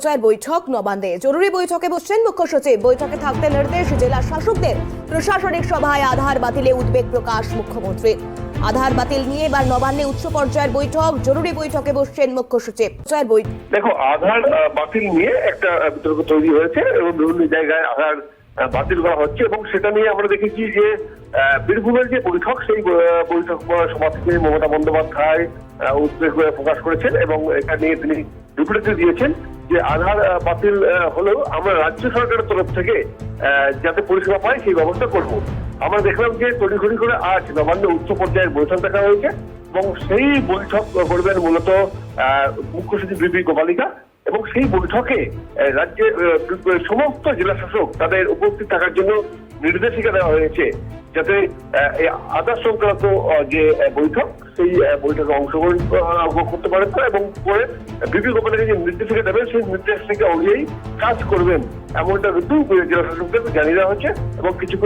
পর্যায়ের বৈঠক নবান্নে। জরুরি বৈঠকে বসছেন মুখ্য সচিব। বৈঠকে থাকতে নির্দেশ জেলা শাসকদের। প্রশাসনিক সভায় আধার বাতিলে উদ্বেগ প্রকাশ মুখ্যমন্ত্রীর। আধার বাতিল নিয়ে এবার নবান্নে উচ্চ পর্যায়ের বৈঠক। জরুরি বৈঠকে বসছেন মুখ্য সচিব। দেখো, আধার বাতিল নিয়ে একটা বিতর্ক তৈরি হয়েছে এবং বিভিন্ন জায়গায় আধার বাতিল করা হচ্ছে এবং সেটা নিয়ে আমরা দেখেছি যে বীরভূমের যে বৈঠক, সেই বৈঠক সভা থেকে মমতা বন্দ্যোপাধ্যায় উদ্বেগ প্রকাশ করেছেন এবং এটা নিয়ে তিনি বিবৃতি দিয়েছেন। যে আধার বাতিল হলেও আমরা রাজ্য সরকারের তরফ থেকে যাতে পরিষেবা পায় সেই ব্যবস্থা করব। আমরা দেখলাম যে তড়িঘড়ি করে আজ নবান্ন উচ্চ পর্যায়ের বৈঠক দেখা হয়েছে এবং সেই বৈঠক করবেন মূলত মুখ্য সচিব বিপি গোপালিকা। এবং সেই বৈঠকে রাজ্যের সমস্ত জেলা শাসক তাদের উপস্থিত থাকার জন্য নির্দেশিকা দেওয়া হয়েছে যাতে আধার সংক্রান্ত যে বৈঠক, সেই বৈঠকে অংশগ্রহণ করতে পারেন তারা এবং পরে বিপি গোপালিকা যে নির্দেশিকা দেবেন, সেই নির্দেশিকা অনুযায়ী কাজ করবেন, এমনটা কিন্তু জেলা শাসকদের জানিয়ে দেওয়া হয়েছে এবং কিছু